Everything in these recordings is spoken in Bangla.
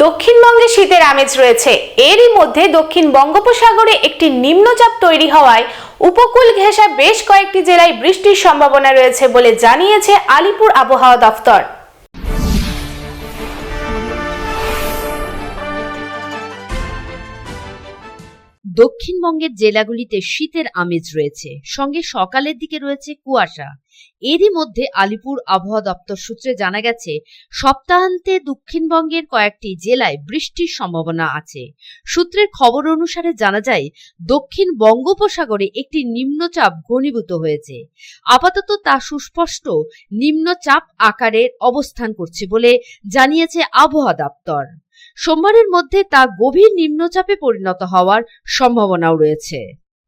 দক্ষিণবঙ্গে শীতের আমেজ রয়েছে। এরই মধ্যে দক্ষিণ বঙ্গোপসাগরে একটি নিম্নচাপ তৈরি হওয়ায় উপকূল ঘেঁষা বেশ কয়েকটি জেলায় বৃষ্টির সম্ভাবনা রয়েছে বলে জানিয়েছে আলিপুর আবহাওয়া দফতর। দক্ষিণবঙ্গের জেলাগুলিতে শীতের আমেজ রয়েছে। সঙ্গে সকালের দিকে রয়েছে কুয়াশা। এরই মধ্যে আলিপুর আবহাওয়া দপ্তর সূত্রে জানা গেছে, সপ্তাহান্তে দক্ষিণবঙ্গের কয়েকটি জেলায় বৃষ্টির সম্ভাবনা আছে। সূত্রের খবর অনুসারে জানা যায়, দক্ষিণ বঙ্গোপসাগরে একটি নিম্নচাপ ঘনীভূত হয়েছে। আপাতত তা সুস্পষ্ট নিম্নচাপ আকারের অবস্থান করছে বলে জানিয়েছে আবহাওয়া দপ্তর। সোমবারের মধ্যে তা গভীর নিম্নচাপে পরিণত হওয়ার সম্ভাবনাও রয়েছে।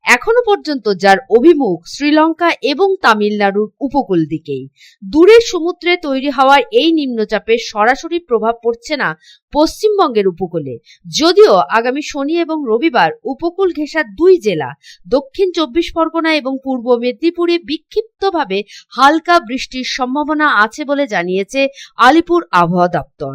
এখনও পর্যন্ত যার অভিমুখ শ্রীলঙ্কা এবং তামিলনাড়ুর উপকূল দিকেই। দূরের সমুদ্রে তৈরি হওয়ার এই নিম্নচাপের সরাসরি প্রভাব পড়ছে না পশ্চিমবঙ্গের উপকূলে। যদিও আগামী শনি এবং রবিবার উপকূল ঘেঁষা দুই জেলা, দক্ষিণ চব্বিশ পরগনা এবং পূর্ব মেদিনীপুরে বিক্ষিপ্তভাবে হালকা বৃষ্টির সম্ভাবনা আছে বলে জানিয়েছে আলিপুর আবহাওয়া দপ্তর।